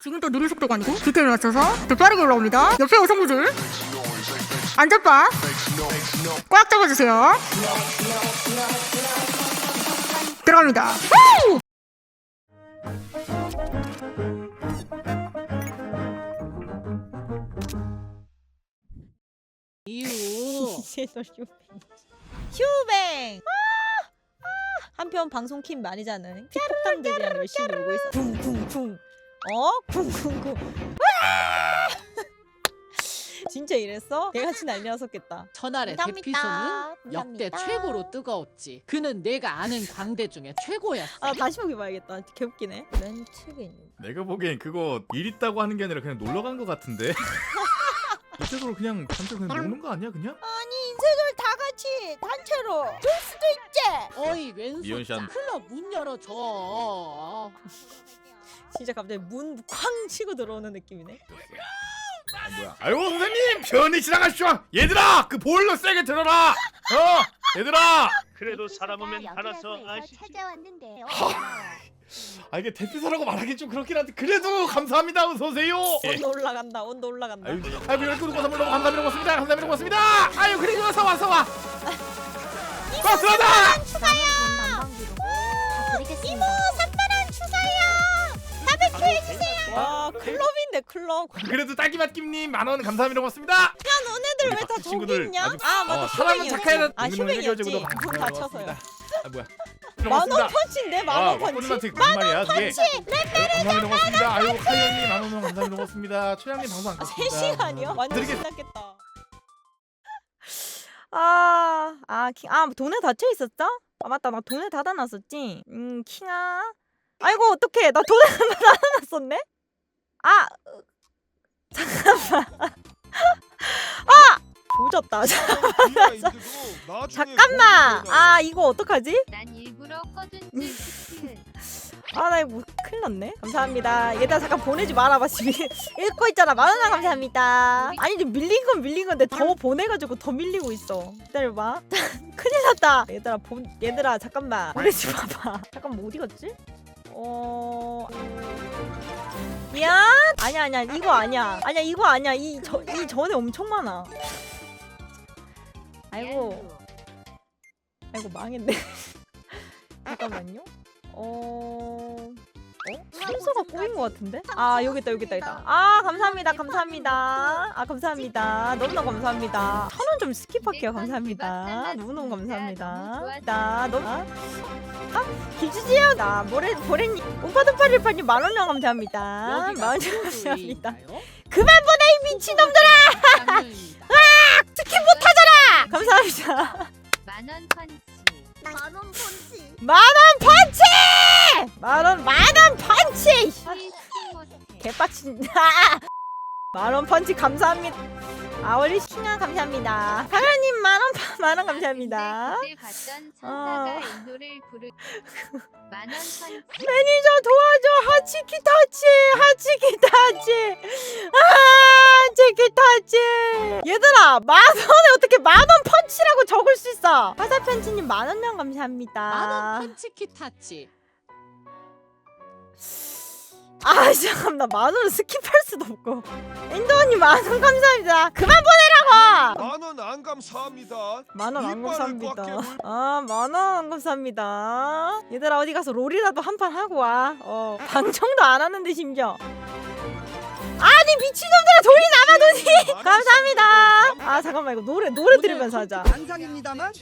지금 또 느린 속도가 아니고 디테일을 맞춰서 더 빠르게 올라옵니다. 옆에 여성분들 안전바 꽉 잡아주세요. 들어갑니다. 후! 이유 이제. 슈뱅. 아, 아. 한편 방송 킴 많이 자는 틱톡tam들이랑 열심히 놀고 있어. 쿵쿵쿵. 어? 쿵쿵쿵. 와! 진짜 이랬어? 개같이 난리 났었겠다. 전날의 감사합니다. 대피소는 역대 감사합니다. 최고로 뜨거웠지. 그는 내가 아는 광대 중에 최고였어. 아 다시 보기 봐야겠다. 개웃기네. 렌트빈. 내가 보기엔 그거 일 있다고 하는 게 아니라 그냥 놀러 간 거 같은데. 이쪽으로 그냥 단체 그냥 노는 거 아니야 그냥? 아니 인생을 다 같이 단체로 줄 수도 있지. 어이 왼손 미연 씨 한- 클럽 문 열어줘. 진짜 갑자기 문 쾅 치고 들어오는 느낌이네. 아 뭐야? 아이고 선생님 편히 지나가시죠. 얘들아 그 보일러 세게 들어라. 어 얘들아. 그래도 사람 오면 알아서 아시지. 찾아왔는데요. 아 이게 대피소라고 말하기 좀 그렇긴 한데 그래도 감사합니다 어서 오세요. 온도 올라간다. 온도 올라간다. 아유 아유 이렇게 구독 선물 너무 감사합니다 고맙습니다 감사합니다 고맙습니다. 아유 그리고 어서 와서 와. 고맙습니다. 이모 추가요. 바베큐 해주세요. 와 클럽인데 클럽. 그래도 딸기맛김님 만원 감사합니다 고맙습니다. 야 너네들 우리 왜다 박쥐 저기 친구들 있냐? 아주- 아 맞다 어, 사람은. 착해야 아 슈뱅이었지. 문문 닫혀서요. 아 뭐야? 만원 펀치인데 만원 펀치. 펀치. 무슨 말이야 그게? 감사합니다 고맙습니다. 아유 카이언님 만원 감사합니다 고맙습니다. 최양님 방송 안 아, 세 껐습니다. 시간이요? 완전 드리겠- 신났겠다. 아, 아, 킹, 아, 돈에 닫혀 있었죠? 아, 맞다, 나 돈에 닫아놨었지. 음, 킹아. 아이고, 어떡해. 나 돈에 닫아놨었네? 아, 으, 잠깐만. 아! 조졌다. 잠깐만. 아, 이거 어떡하지? 난 일부러 꺼둔 지 아, 나 이거 큰일 났네. 감사합니다. 얘들아, 잠깐 보내지 말아봐. 지금 읽고 있잖아. 만원아, 감사합니다. 아니, 이제 밀린 건 밀린 건데 더 보내가지고 더 밀리고 있어. 기다려봐. 큰일 났다. 얘들아, 본, 얘들아, 잠깐만. 보내지 마봐. 잠깐만, 어디 갔지? 어. 미안? 아니야, 아니야. 이거 아니야. 아니야, 이거 아니야. 이, 저, 이 전에 엄청 많아. 아이고. 아이고, 망했네. 잠깐만요. 어. 어? 순서가 꼬인 것 같은데? 아 여기 있다 여기 있다 있다. 아 감사합니다 감사합니다. 아 감사합니다. 너무너무 감사합니다. 천 원 좀 스킵할게요 감사합니다. 너무너무 감사합니다. 나 너무 아 김주지요 나 모래 보레님 오빠도파리파님 만원령 감사합니다. 여기가 만원 브로드웨이인가요? 감사합니다. 그만 보내 이 미친놈들아. 스킵 못하잖아. 감사합니다. 만원 펀치. 만원 펀치. 만원 펀치! 만원 만원 펀치! 개빡친 만원 펀치 감사합니다 아월리 킹아 감사합니다 사장님 만원 만원 감사합니다 그때 봤던 천사가 어. 인도를 부르. 만원 펀치. 매니저 도와줘 하치키 타치 하치키 타치 아 치키 타치 얘들아 만원에 어떻게 만원 펀치라고 적을 수 있어 화사 팬츠님 만원명 감사합니다 만원 펀치키 타치. 아 잠깐 나 만원 스킵할 수도 없고 인도 언니 만원 감사합니다 그만 보내라고 만원 안 감사합니다. 만원 안 감사합니다. 아, 만원 안 감사합니다. 얘들아 어디 가서 롤이라도 한 판 하고 와. 어, 방청도 안 하는데 심지어. 아니 미친놈들아 돈이 남아도니. 감사합니다. 아 잠깐만 이거 노래 노래 들으면서 하자. 안상입니다만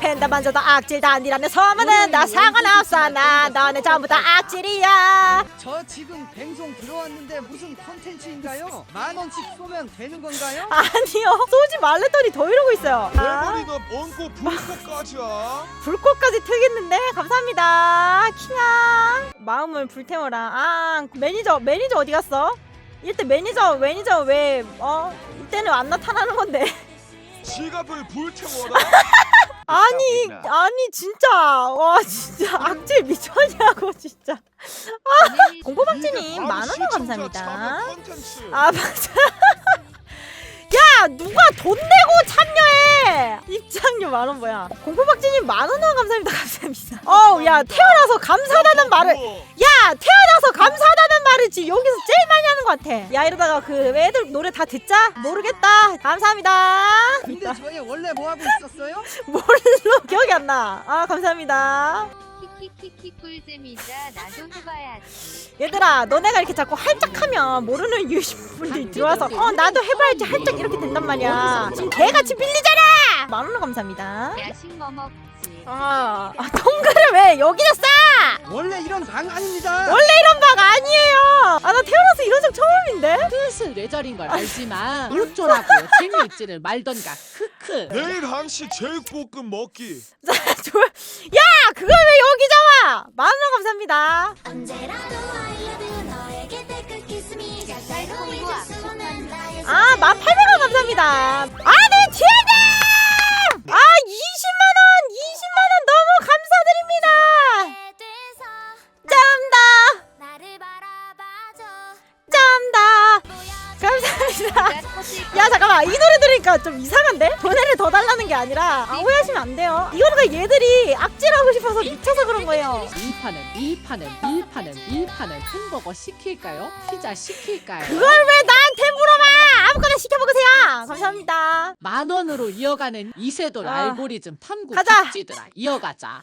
팬다 만져도 악질 아니라면 소문은 다 상관없어 나 너네 전부 다 악질이야. 저 지금 방송 들어왔는데 무슨 컨텐츠인가요? 만 원씩 쏘면 되는 건가요? 아니요 쏘지 말랬더니 더 이러고 있어요. 아, 대머리가 먼고 불꽃까지야. 불꽃까지 틀겠는데 감사합니다 킹아 마음을 불태워라. 아 매니저 매니저 어디 갔어? 이때 매니저 매니저 왜 어? 이때는 안 나타나는 건데. 지갑을 불태워라. 아니 아니 진짜. 와 진짜. 악질 미쳤냐고 진짜. 공포박쥐님 만원 감사합니다. 아 맞아 야 누가 돈 내고 참여해 입장료 만 원 뭐야 공포박쥐님 만원 감사합니다 감사합니다 어우 야 태어나서 감사하다는 말을 야 태어나서 감사하다는 같아. 야 이러다가 그 애들 노래 다 듣자? 모르겠다. 감사합니다. 근데 저희 원래 뭐 하고 있었어요? 뭘로 기억이 안 나. 아 감사합니다. 키키키키 꿀잼이자 나도 해봐야지. 얘들아 너네가 이렇게 자꾸 할짝하면 모르는 유분들이 들어와서 어 나도 해봐야지 할짝 이렇게 된단 말이야. 지금 개같이 빌리잖아. 만원 감사합니다. 야식 뭐 먹지? 아, 아 동그를 왜 여기다 싸? 원래 이런 방 아닙니다. 원래 이런 방 아니에요. 아 나 태어나서 이런 적 처음인데. 뜻은 뇌절인 걸 알지만 어쩌라고 재미있지를 말던가 크크 내일 한시 제육볶음 먹기. 좋아. 야 그걸 왜 여기 잡아? 만원 감사합니다. 그리고 악수는 아, 만 팔백 원 감사합니다. 아 감사합니다. 야 잠깐만 이 노래 들으니까 좀 이상한데? 돈을 더 달라는 게 아니라 아, 오해하시면 안 돼요. 이거는 얘들이 악질하고 싶어서 미쳐서 그런 거예요. 밀파는 밀파는 밀파는 밀파는 햄버거 시킬까요? 피자 시킬까요? 그걸 왜 나한테 물어봐? 아무거나 시켜 먹으세요. 감사합니다. 만 원으로 이어가는 이세돌 아. 알고리즘 탐구 가자. 복지들아 이어가자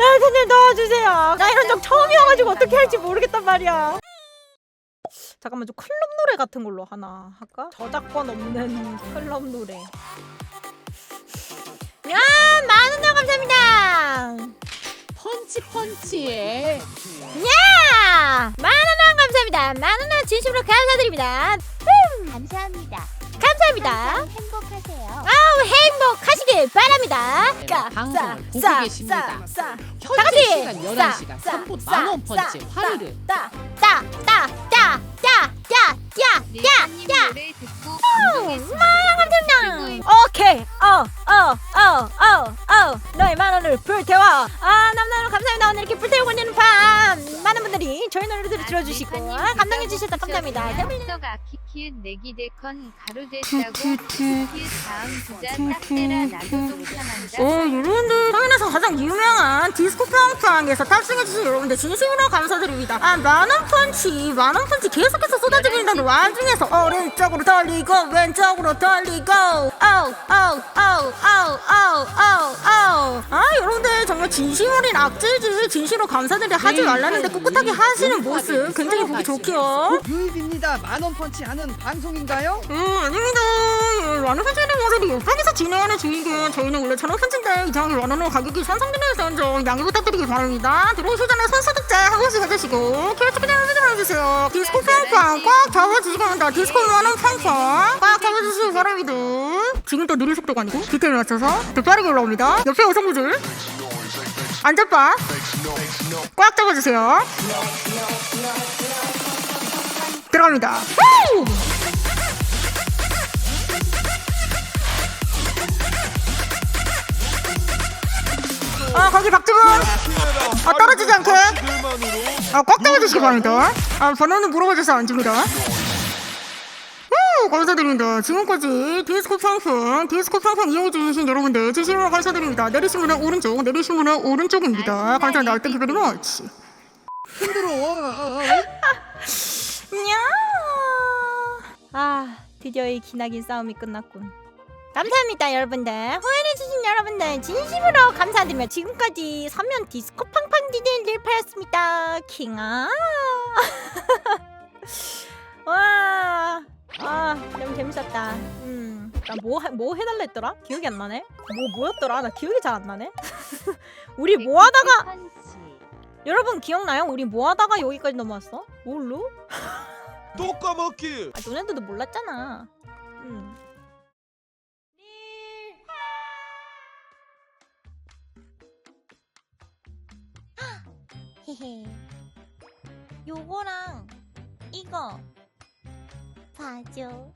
도망가세요 렌터님 도와주세요. 나 이런 적 처음이어가지고 어떻게 할지 모르겠단 말이야. 잠깐만 좀 클럽 노래 같은 걸로 하나 할까? 저작권 없는 클럽 노래. 야 만원장 감사합니다. 펀치 펀치에. 야! 만원장 감사합니다. 만원장 진심으로 감사드립니다. 감사합니다. 감사합니다 행복하세요. 아우 행복하시길 바랍니다. 네, 까, 방송을 보고 싸, 계십니다. 현재 같이 시간 11시간 싸, 3분 싸, 만원 싸, 펀치 싸, 화르르 따, 따, 따, 따, 따, 따, 따, 리사님 따. 노래 듣고 감사합니다. 오케이, 어, 어, 어, 어, 어, 너의 만 원을 불태워. 아, 남나로 감사합니다. 오늘 이렇게 불태우고 있는 밤 많은 분들이 저희 노래들을 들어주시고 아, 감동해 주셔서 감사합니다. 가키 키은 내기 대컨 가로됐다고 키키은 다음 주자 딱 때라 나도 동참한다. 어, 여러분들 성인에서 가장 유명한 디스코 팡팡에서 탑승해주신 여러분들 진심으로 감사드립니다. 아, 만원 펀치, 만원 펀치 계속해서 쏟아지고 있는 와중에서 오른쪽으로 돌리고 왼쪽으로 돌리고 아우, 아우, 아우, 아우, 아우, 아우, 아우. 아, 여러분들 정말 진심 어린 악질질 진심으로 감사드려 하지 말라는데 꿋꿋하게 하시는 모습 굉장히 보기 좋게요. 유입입니다. 만원 펀치 하는 방송인가요? 음, 아닙니다. 예, 만원 펀치는 모습이 옆에서 진행하는 중이고 저희는 원래 천원 펀치인데 이상하게 만원으로 가격이 상승되는 점 양해 부탁드리기 바랍니다. 들어오시기 전에 선수득제 한 번씩 해주시고 계속 그냥 해주세요 해주세요. 디스코 팡팡 꽉 잡아주시기 바랍니다. 디스코 만원 팡팡 꽉 잡아주시기 바랍니다. 지금 또 느린 속도가 아니고 디테일 맞춰서 더 빠르게 올라옵니다. 옆에 여성분들 안전바 꽉 잡아주세요. 들어갑니다. 후! 아 거기 박주분 아, 떨어지지 않게. 들만으로 아, 꽉 잡아주시기 바랍니다 아 번호는 물어봐줘서 안 줍니다 후, 감사드립니다 지금까지 디스코 팡팡 디스코 팡팡 이용해주신 여러분들 진심으로 감사드립니다 내리신 분은 오른쪽 내리신 분은 오른쪽입니다 감사합니다 Thank you very much 힘들어. 어, 어, 어. 냐. 아, 드디어 이 기나긴 싸움이 끝났군. 감사합니다, 여러분들. 후원해주신 여러분들 진심으로 감사드리며 지금까지 서면 디스코 팡팡 디데이를 파였습니다. 킹아. 와, 아, 너무 재밌었다. 음, 나뭐 뭐 해달라 했더라? 기억이 안 나네. 뭐 뭐였더라? 나 기억이 잘 안 나네. 우리 뭐 하다가. 여러분 기억나요? 우리 뭐 하다가 여기까지 넘어왔어? 뭘로? 또 까먹기. 아, 너네들도 몰랐잖아. 요거랑 이거 봐줘.